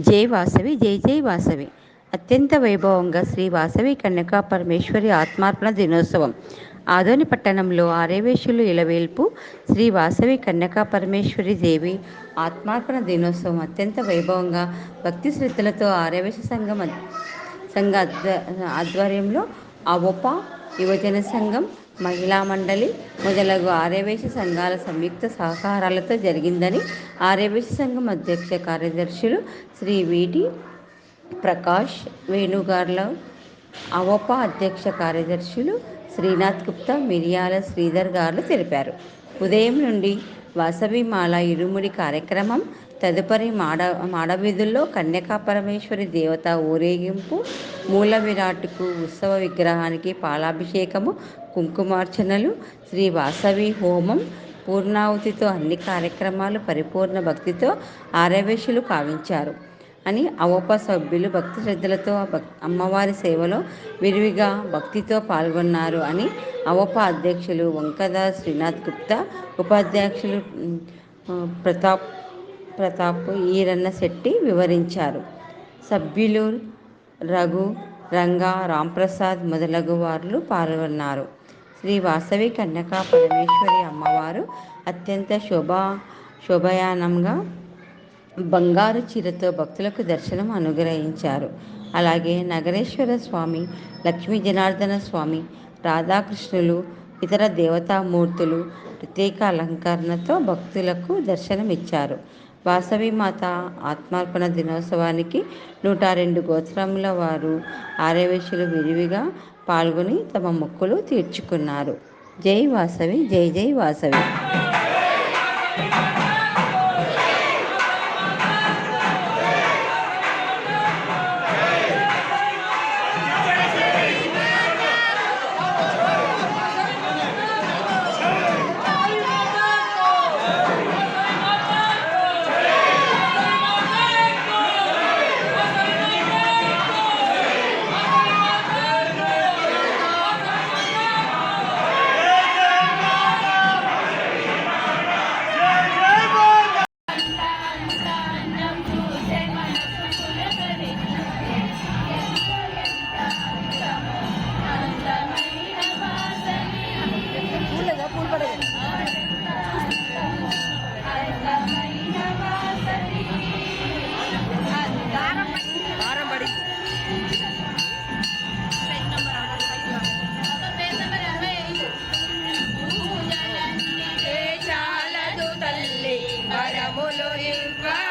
జై వాసవి జై జై వాసవి. అత్యంత వైభవంగా శ్రీ వాసవి కన్యకా పరమేశ్వరి ఆత్మార్పణ దినోత్సవం. ఆదోని పట్టణంలో ఆరేవేశులు ఇలవేల్పు శ్రీ వాసవి కన్యకా పరమేశ్వరి దేవి ఆత్మార్పణ దినోత్సవం. అత్యంత వైభవంగా భక్తి శ్రద్ధలతో ఆరేవేశ సంఘం సంఘ ఆధ్వ- ఆధ్వర్యంలో అవోపా యువజన సంఘం మహిళా మండలి మొదలగు ఆర్యవేశ సంఘాల సంయుక్త సహకారాలతో జరిగిందని ఆర్యవేశ సంఘం అధ్యక్ష కార్యదర్శులు శ్రీ వీటి ప్రకాష్ వేణుగార్ల అవప అధ్యక్ష కార్యదర్శులు శ్రీనాథ్ గుప్తా మిరియాల శ్రీధర్ గారు తెలిపారు. ఉదయం నుండి వాసవి మాల ఇరుముడి కార్యక్రమం తదుపరి మాడ మాడవీధుల్లో కన్యకా పరమేశ్వరి దేవత ఊరేగింపు మూల విరాట్కు ఉత్సవ విగ్రహానికి పాలాభిషేకము కుంకుమార్చనలు శ్రీ వాసవి హోమం పూర్ణాహుతితో అన్ని కార్యక్రమాలు పరిపూర్ణ భక్తితో ఆరవేశులు కావించారు అని అవోప సభ్యులు భక్తి శ్రద్ధలతో అమ్మవారి సేవలో విరివిగా భక్తితో పాల్గొన్నారు అని అవోప అధ్యక్షులు వంకద శ్రీనాథ్ గుప్తా ఉపాధ్యక్షులు ప్రతాప్ ప్రతాప్ ఈరన్న శెట్టి వివరించారు. సభ్యులు రఘు రంగా రాంప్రసాద్ మొదలగు వారు పాల్గొన్నారు. శ్రీ వాసవి కన్యకా పరమేశ్వరి అమ్మవారు అత్యంత శోభా శోభయానంగా బంగారు చీరతో భక్తులకు దర్శనం అనుగ్రహించారు. అలాగే నగరేశ్వర స్వామి లక్ష్మీ జనార్దన స్వామి రాధాకృష్ణులు ఇతర దేవతామూర్తులు ప్రత్యేక అలంకరణతో భక్తులకు దర్శనమిచ్చారు. వాసవి మాత ఆత్మార్పణ దినోత్సవానికి నూట రెండు గోత్రముల వారు ఆర్యవేశులు విరివిగా పాల్గొని తమ మొక్కులు తీర్చుకున్నారు. జై వాసవి జై జై వాసవి. Vamos los.